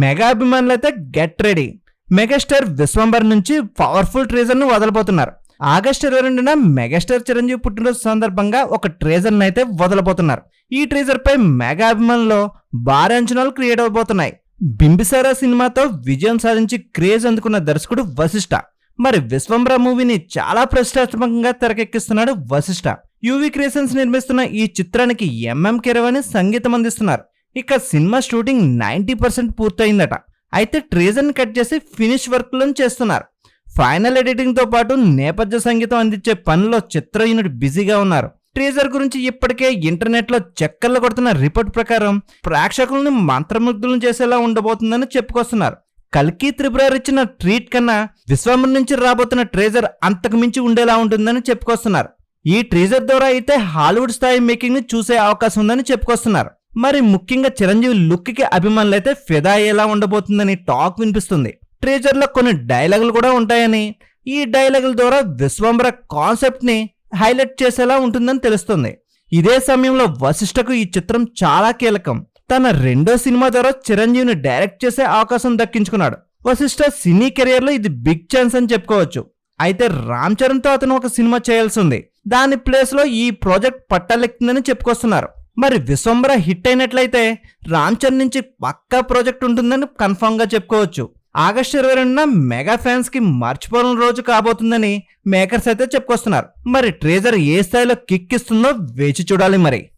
Mega అభిమానులు అయితే get ready. Megastar Vishwambhara నుంచి పవర్ఫుల్ ట్రేజర్ను వదలబోతున్నారు. ఆగస్టు ఇరవై రెండున మెగాస్టార్ చిరంజీవి పుట్టినరోజు సందర్భంగా ఒక ట్రేజర్ అయితే వదలబోతున్నారు. ఈ ట్రేజర్ పై మెగా అభిమానుల్లో భారీ అంచనాలు క్రియేట్ అవబోతున్నాయి. బింబిసారా సినిమాతో విజయం సాధించి క్రేజ్ అందుకున్న దర్శకుడు వశిష్ఠ మరి విశ్వంబర మూవీని చాలా ప్రతిష్టాత్మకంగా తెరకెక్కిస్తున్నాడు వశిష్ఠ యూవి క్రియేషన్స్ నిర్మిస్తున్న ఈ చిత్రానికి ఎంఎం కిరవాణి సంగీతం అందిస్తున్నారు. ఇక సినిమా షూటింగ్ నైంటీ పర్సెంట్ పూర్తయిందట. అయితే ట్రేజర్ని కట్ చేసి ఫినిష్ వర్క్లను చేస్తున్నారు. ఫైనల్ ఎడిటింగ్తో పాటు నేపథ్య సంగీతం అందించే పనిలో చిత్ర యూనిట్ బిజీగా ఉన్నారు. ట్రేజర్ గురించి ఇప్పటికే ఇంటర్నెట్లో చెక్కర్లు చక్కర్లు కొడుతున్న రిపోర్ట్ ప్రకారం ప్రేక్షకులను మంత్రముగ్ధులను చేసేలా ఉండబోతుందని చెప్పుకొస్తున్నారు. కల్కి త్రిపురారు ఇచ్చిన ట్రీట్ కన్నా విశ్వం నుంచి రాబోతున్న ట్రేజర్ అంతకు మించి ఉండేలా ఉంటుందని చెప్పుకొస్తున్నారు. ఈ ట్రేజర్ ద్వారా అయితే హాలీవుడ్ స్థాయి మేకింగ్ని చూసే అవకాశం ఉందని చెప్పుకొస్తున్నారు. మరి ముఖ్యంగా చిరంజీవి లుక్కి అభిమానులు అయితే ఫిదా అయ్యేలా ఉండబోతుందని టాక్ వినిపిస్తుంది. ట్రేజర్లో కొన్ని డైలాగులు కూడా ఉంటాయని ఈ డైలాగుల ద్వారా విశ్వంబర కాన్సెప్ట్ని హైలైట్ చేసేలా ఉంటుందని తెలుస్తుంది. ఇదే సమయంలో వశిష్ఠకు ఈ చిత్రం చాలా కీలకం. తన రెండో సినిమా ద్వారా చిరంజీవిని డైరెక్ట్ చేసే అవకాశం దక్కించుకున్నాడు. వశిష్ఠ సినీ కెరియర్లో ఇది బిగ్ ఛాన్స్ అని చెప్పుకోవచ్చు. అయితే రామ్ చరణ్తో అతను ఒక సినిమా చేయాల్సి ఉంది. దాని ప్లేస్లో ఈ ప్రాజెక్ట్ పట్టలెక్కిందని చెప్పుకొస్తున్నారు. మరి విశ్వంబర హిట్ అయినట్లయితే రామ్ చరణ్ నుంచి పక్కా ప్రాజెక్ట్ ఉంటుందని కన్ఫర్మ్గా చెప్పుకోవచ్చు. ఆగస్టు ఇరవై రెండున మెగా ఫ్యాన్స్కి మర్చిపోలేని రోజు కాబోతుందని మేకర్స్ అయితే చెప్పుకొస్తున్నారు. మరి ట్రేజర్ ఏ స్థాయిలో కిక్ ఇస్తుందో వేచి చూడాలి మరి.